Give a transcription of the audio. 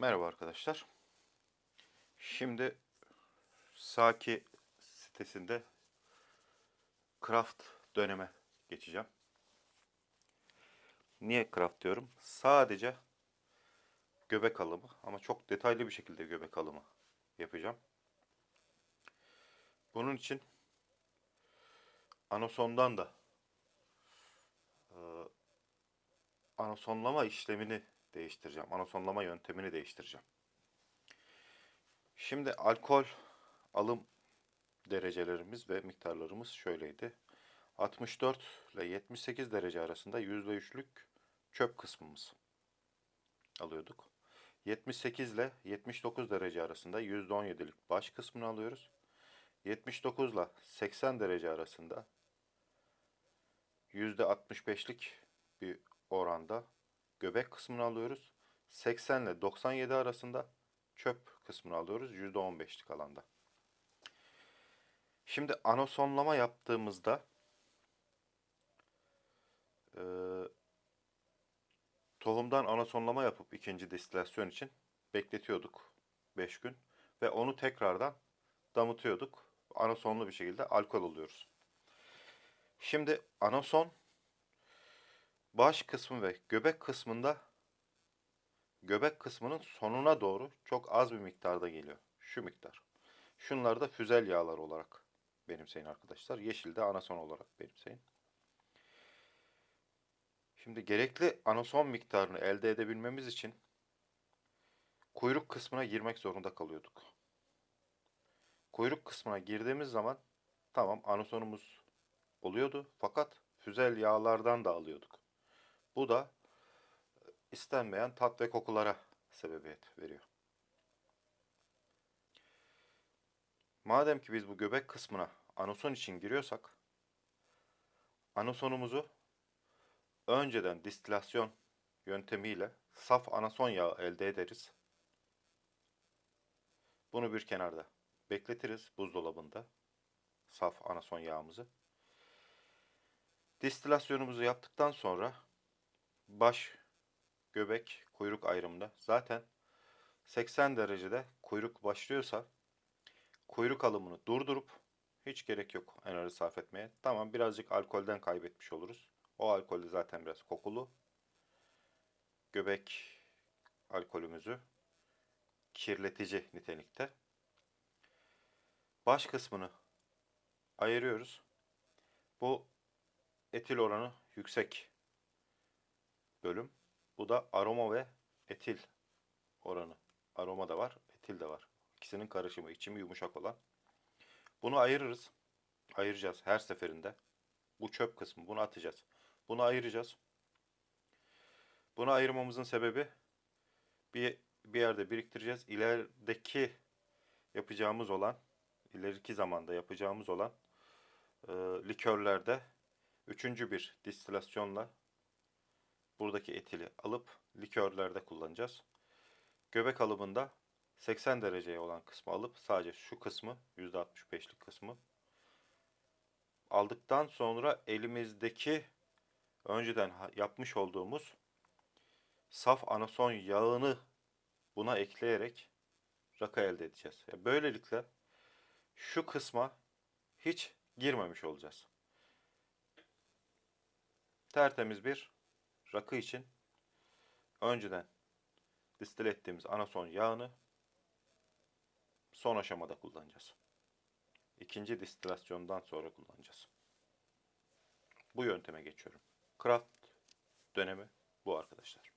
Merhaba arkadaşlar. Şimdi Saki sitesinde craft döneme geçeceğim. Niye craft diyorum? Sadece göbek alımı ama çok detaylı bir şekilde göbek alımı yapacağım. Bunun için anasondan da e, anasonlama işlemini değiştireceğim. Anasonlama yöntemini değiştireceğim. Şimdi alkol alım derecelerimiz ve miktarlarımız şöyleydi. 64 ile 78 derece arasında %3'lük çöp kısmımız alıyorduk. 78 ile 79 derece arasında %17'lik baş kısmını alıyoruz. 79 ile 80 derece arasında %65'lik bir oranda göbek kısmını alıyoruz. 80 ile 97 arasında çöp kısmını alıyoruz. %15'lik alanda. Şimdi anosonlama yaptığımızda e, tohumdan anosonlama yapıp ikinci distilasyon için bekletiyorduk 5 gün ve onu tekrardan damıtıyorduk. Anasonlu bir şekilde alkol oluyoruz. Şimdi anason baş kısmı ve göbek kısmında göbek kısmının sonuna doğru çok az bir miktarda geliyor. Şu miktar. Şunlar da füzel yağlar olarak benimseyin arkadaşlar. Yeşil de anason olarak benimseyin. Şimdi gerekli anason miktarını elde edebilmemiz için kuyruk kısmına girmek zorunda kalıyorduk. Kuyruk kısmına girdiğimiz zaman tamam anasonumuz oluyordu fakat füzel yağlardan da alıyorduk. Bu da istenmeyen tat ve kokulara sebebiyet veriyor. Madem ki biz bu göbek kısmına anason için giriyorsak anasonumuzu önceden distilasyon yöntemiyle saf anason yağı elde ederiz. Bunu bir kenarda bekletiriz buzdolabında saf anason yağımızı. Distilasyonumuzu yaptıktan sonra baş, göbek, kuyruk ayrımında zaten 80 derecede kuyruk başlıyorsa kuyruk alımını durdurup hiç gerek yok enerji sarf etmeye. Tamam birazcık alkolden kaybetmiş oluruz. O alkolde zaten biraz kokulu. Göbek alkolümüzü kirletici nitelikte. Baş kısmını ayırıyoruz. Bu etil oranı yüksek bölüm. Bu da aroma ve etil oranı. Aroma da var, etil de var. İkisinin karışımı, içimi yumuşak olan. Bunu ayırırız. Ayıracağız her seferinde. Bu çöp kısmı, bunu atacağız. Bunu ayıracağız. Bunu ayırmamızın sebebi bir, bir yerde biriktireceğiz. İlerideki yapacağımız olan, ileriki zamanda yapacağımız olan e, likörlerde üçüncü bir distilasyonla buradaki etili alıp likörlerde kullanacağız. Göbek alımında 80 dereceye olan kısmı alıp sadece şu kısmı %65'lik kısmı aldıktan sonra elimizdeki önceden yapmış olduğumuz saf anason yağını buna ekleyerek rakı elde edeceğiz. Böylelikle şu kısma hiç girmemiş olacağız. Tertemiz bir rakı için önceden distil ettiğimiz anason yağını son aşamada kullanacağız. İkinci distilasyondan sonra kullanacağız. Bu yönteme geçiyorum. Craft dönemi bu arkadaşlar.